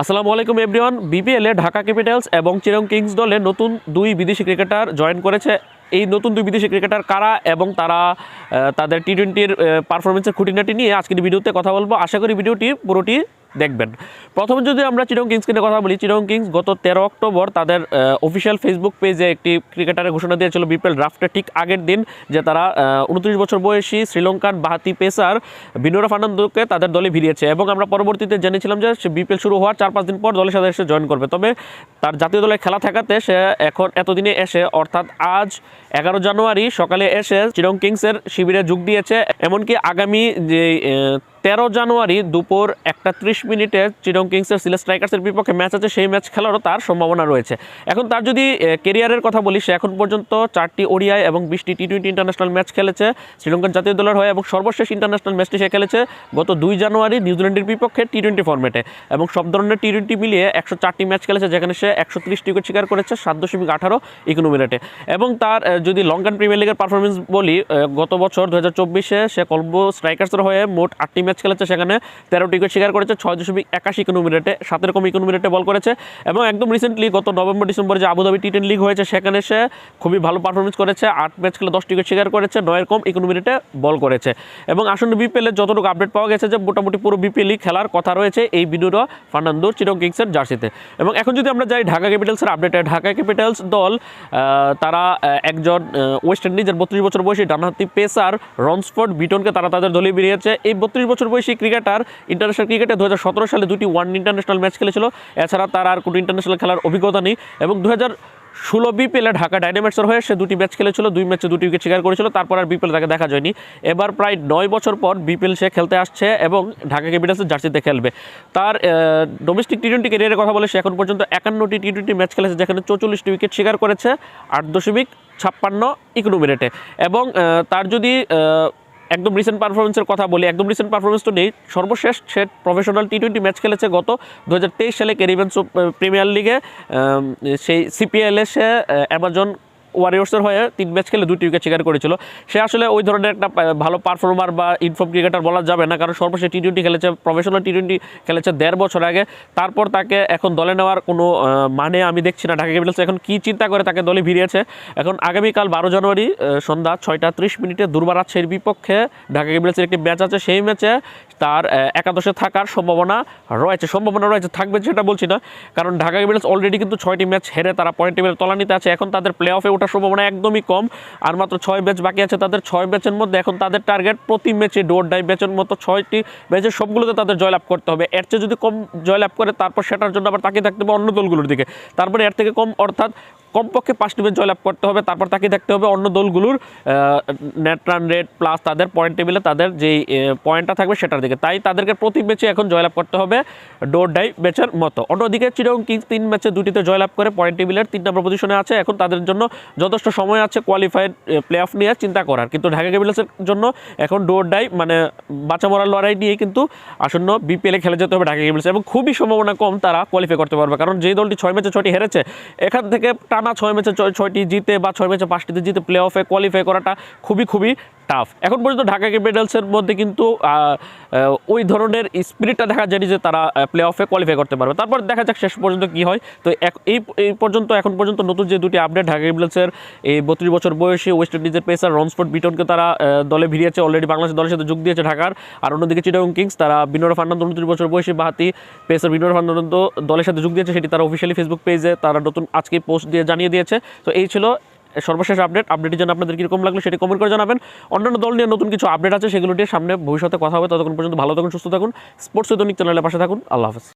আসসালামু আলাইকুম এভরিওয়ান বিপিএলে ঢাকা ক্যাপিটালস এবং চিরং কিংস দলে নতুন দুই বিদেশি ক্রিকেটার জয়েন করেছে। এই নতুন দুই বিদেশি ক্রিকেটার কারা এবং তারা তাদের টি টোয়েন্টির পারফরমেন্সের খুঁটিনাটি নিয়ে আজকের ভিডিওতে কথা বলব। আশা করি ভিডিওটি পুরোটি দেখবেন। প্রথমে যদি আমরা চিরং কিংসকে নিয়ে কথা বলি, চিরং কিংস গত তেরো অক্টোবর তাদের অফিসিয়াল ফেসবুক পেজে একটি ক্রিকেটারের ঘোষণা দিয়েছিল বিপিএল ড্রাফটের ঠিক আগের দিন যে তারা উনত্রিশ বছর বয়সী শ্রীলঙ্কার বাহাতি পেসার বিনোরা ফার্নান্দোকে তাদের দলে ভিড়িয়েছে এবং আমরা পরবর্তীতে জেনেছিলাম যে বিপিএল শুরু হওয়ার চার পাঁচ দিন পর দলের সাথে এসে জয়েন করবে। তবে তার জাতীয় দলে খেলা থাকাতে সে এখন এতদিনে এসে, অর্থাৎ আজ এগারো জানুয়ারি সকালে এসে চিরং কিংসের শিবিরে যোগ দিয়েছে। এমনকি আগামী যে তেরো জানুয়ারি দুপুর একটা ত্রিশ মিনিটে চিরং কিংসের সিলেট স্ট্রাইকার্সের বিপক্ষে ম্যাচ আছে, সেই ম্যাচ খেলারও তার সম্ভাবনা রয়েছে। এখন তার যদি কেরিয়ারের কথা বলি, সে এখন পর্যন্ত চারটি ওডিআই এবং বিশটি টি টোয়েন্টি ইন্টারন্যাশনাল ম্যাচ খেলেছে। শ্রীলঙ্কার জাতীয় দলের হয়ে এবং সর্বশেষ ইন্টারন্যাশনাল ম্যাচটি সে খেলেছে গত দুই জানুয়ারি নিউজিল্যান্ডের বিপক্ষে টি টোয়েন্টি ফর্মেটে এবং সব ধরনের টি টোয়েন্টি মিলিয়ে একশো চারটি ম্যাচ খেলেছে, যেখানে সে একশো ত্রিশ উইকেট শিকার করেছে, সাত দশমিক আঠারো ইকোনমি রেটে এবং তার যদি লঙ্কান প্রিমিয়ার লিগের পারফরমেন্স বলি গত বছর দু হাজার চব্বিশে সে কলম্বো স্ট্রাইকার্সের হয়ে মোট আটটি ম্যাচ খেলেছে সেখানে তেরোটি উইকেট শিকার করেছে, ছয় দশমিক একাশি ইকোনমি রেটে সাতের কম ইকোনমি রেটে বল করেছে এবং একদম রিসেন্টলি গত নভেম্বর, ডিসেম্বরে যে আবুধাবি টি টেন লিগ হয়েছে, সেখানে সে খুবই ভালো পারফরমেন্স করেছে। আট ম্যাচ খেলে দশটি উইকেট শিকার করেছে, নয়ের কম ইকোনমি রেটে বল করেছে। এবং আসন্ন বিপিএলের যতটুকু আপডেট পাওয়া গেছে যে মোটামুটি পুরো বিপিএলই খেলার কথা রয়েছে এই ভিডিওটা ফার্নান্দো চিরং কিংসের জার্সিতে। এবং এখন যদি আমরা যাই ঢাকা ক্যাপিটালসের আপডেটে ঢাকা ক্যাপিটালস দল তারা একজন ওয়েস্ট ইন্ডিজের বত্রিশ বছর বয়সী ডানহাতি পেসার রনসফোর্ড বিটনকে তারা তাদের দলে বেরিয়েছে এই বত্রিশ বছর বয়সী ক্রিকেটার ইন্টারন্যাশনাল ক্রিকেটে দু হাজার সতেরো সালে দুটি ওয়ান ইন্টারন্যাশনাল ম্যাচ খেলেছিল। এছাড়া তার আর কোনো ইন্টারন্যাশনাল খেলার অভিজ্ঞতা নেই এবং দু ষোলো বিপিএলে ঢাকা ডাইনামাইটসের হয়ে সে দুটি ম্যাচ খেলেছিল, দুই ম্যাচে দুটি উইকেট শিকার করেছিল, তারপর আর বিপিএল তাকে দেখা যায়নি। এবার প্রায় নয় বছর পর বিপিএল সে খেলতে আসছে এবং ঢাকা ক্যাপিটালসের জার্সিতে খেলবে। তার ডোমেস্টিক টি টোয়েন্টি ক্যারিয়ারের কথা বলে সে এখন পর্যন্ত একান্নটি টি টোয়েন্টি ম্যাচ খেলেছে, যেখানে চৌচল্লিশটি উইকেট শিকার করেছে, আট দশমিক ছাপ্পান্ন ইকোনমি রেটে এবং তার যদি একদম রিসেন্ট পারফরমেন্সের কথা বলি, একদম রিসেন্ট পারফরমেন্স তো নেই। সর্বশেষ সে প্রফেশনাল টি টোয়েন্টি ম্যাচ খেলেছে গত দু হাজার তেইশ সালে ক্যারিবিয়ান প্রিমিয়ার লিগে সেই সিপিএলে সে অ্যামাজন ওয়ারিয়র্সের হয়ে তিন ম্যাচ খেলে দুটি উইকেট শিকার করেছিল। সে আসলে ওই ধরনের একটা ভালো পারফর্মার বা ইনফর্ম ক্রিকেটার বলা যাবে না, কারণ সর্বশেষ টি টোয়েন্টি খেলেছে প্রফেশনাল টি টোয়েন্টি খেলেছে দেড় বছর আগে। তারপর তাকে এখন দলে নেওয়ার কোনো মানে আমি দেখছি না। ঢাকা ক্যাপিটালস এখন কি চিন্তা করে তাকে দলে ভিড়িয়েছে? এখন আগামীকাল বারো জানুয়ারি সন্ধ্যা ছয়টা ত্রিশ মিনিটে দুর্বার দুর্বারাচ্ছের বিপক্ষে ঢাকা ক্যাপিটালসের একটি ম্যাচ আছে। সেই ম্যাচে তার একাদশে থাকার সম্ভাবনা রয়েছে। সম্ভাবনা রয়েছে, থাকবে সেটা বলছি না, কারণ ঢাকা ক্যাপিটালস অলরেডি কিন্তু ছয়টি ম্যাচ হেরে তারা পয়েন্ট টেবিলের তলানিতে আছে। এখন তাদের প্লে অফে ওঠার সম্ভাবনা একদমই কম। আর মাত্র ছয় ব্যাচ বাকি আছে তাদের। ছয় ব্যাচের মধ্যে এখন তাদের টার্গেট প্রতি ম্যাচে ডোর ডাই ব্যাচের মতো ছয়টি ব্যাচের সবগুলোতে তাদের জয়লাভ করতে হবে। এর চেয়ে যদি কম জয়লাভ করে, তারপর সেটার জন্য আবার তাকিয়ে থাকতে হবে অন্য দলগুলোর দিকে। তারপরে এর থেকে কম, অর্থাৎ কমপক্ষে পাঁচটি ম্যাচ জয়লাভ করতে হবে, তারপর তাকে দেখতে হবে অন্য দলগুলোর নেট রান রেট প্লাস তাদের পয়েন্ট টেবিলে তাদের যেই পয়েন্টটা থাকবে সেটার দিকে। তাই তাদেরকে প্রতি ম্যাচে এখন জয়লাভ করতে হবে ডোর ডাই ম্যাচের মতো। অন্যদিকে চিরং কিংস তিন ম্যাচে দুটিতে জয়লাভ করে পয়েন্ট টেবিলের তিন নম্বর পজিশনে আছে। এখন তাদের জন্য যথেষ্ট সময় আছে কোয়ালিফাইড প্লে অফ নিয়ে চিন্তা করার। কিন্তু ঢাকা ক্যাপিটালসের জন্য এখন ডোর ডাই মানে বাঁচা মরার লড়াই নিয়ে কিন্তু আসন্ন বিপিএলে খেলে যেতে হবে ঢাকা ক্যাপিটালস এবং খুবই সম্ভাবনা কম তারা কোয়ালিফাই করতে পারবে। কারণ যেই দলটি ছয় ম্যাচে ছয়টি হেরেছে, এখান থেকে টানা ছয় ম্যাচে ছয়- ছয়টি জিতে বা ছয় ম্যাচে পাঁচটিতে জিতে প্লে অফে কোয়ালিফাই করাটা খুবই খুবই টাফ এখন পর্যন্ত ঢাকা ক্যাপিটালসের মধ্যে কিন্তু ওই ধরনের স্পিরিটটা দেখা যায়নি যে তারা প্লে অফে কোয়ালিফাই করতে পারবে। তারপর দেখা যাক শেষ পর্যন্ত কি হয়। তো এই এই পর্যন্ত, এখন পর্যন্ত নতুন যে দুটি আপডেট ঢাকা ক্যাপিটালসের এই বত্রিশ বছর বয়সী ওয়েস্ট ইন্ডিজের পেসার রনস্পোর্ট বিটনকে তারা দলে ভিড়িয়েছে। অলরেডি বাংলাদেশ দলের সাথে যোগ দিয়েছে ঢাকার। আর অন্যদিকে চিটাগং কিংস তারা বিনোর ফার্নান্দো উনত্রিশ বছর বয়সী বাহাতি পেসার বিনোর ফার্নান্দো দলের সাথে যোগ দিয়েছে, সেটি তারা অফিসিয়ালি ফেসবুক পেজে তারা নতুন আজকে পোস্ট দিয়ে জানিয়ে দিয়েছে। তো এই ছিল সর্বশেষ আপডেট আপডেটের জন্য আপনাদের কীরকম লাগল সেটি কমেন্ট করে জানাবেন। অন্যান্য দল নিয়ে নতুন কিছু আপডেট আছে সেগুলো নিয়ে সামনে ভবিষ্যতে কথা হবে। ততক্ষণ পর্যন্ত ভালো থাকুন, সুস্থ থাকুন। স্পোর্টস দৈনিক চ্যানেলের পাশে থাকুন। আল্লাহ হাফেজ।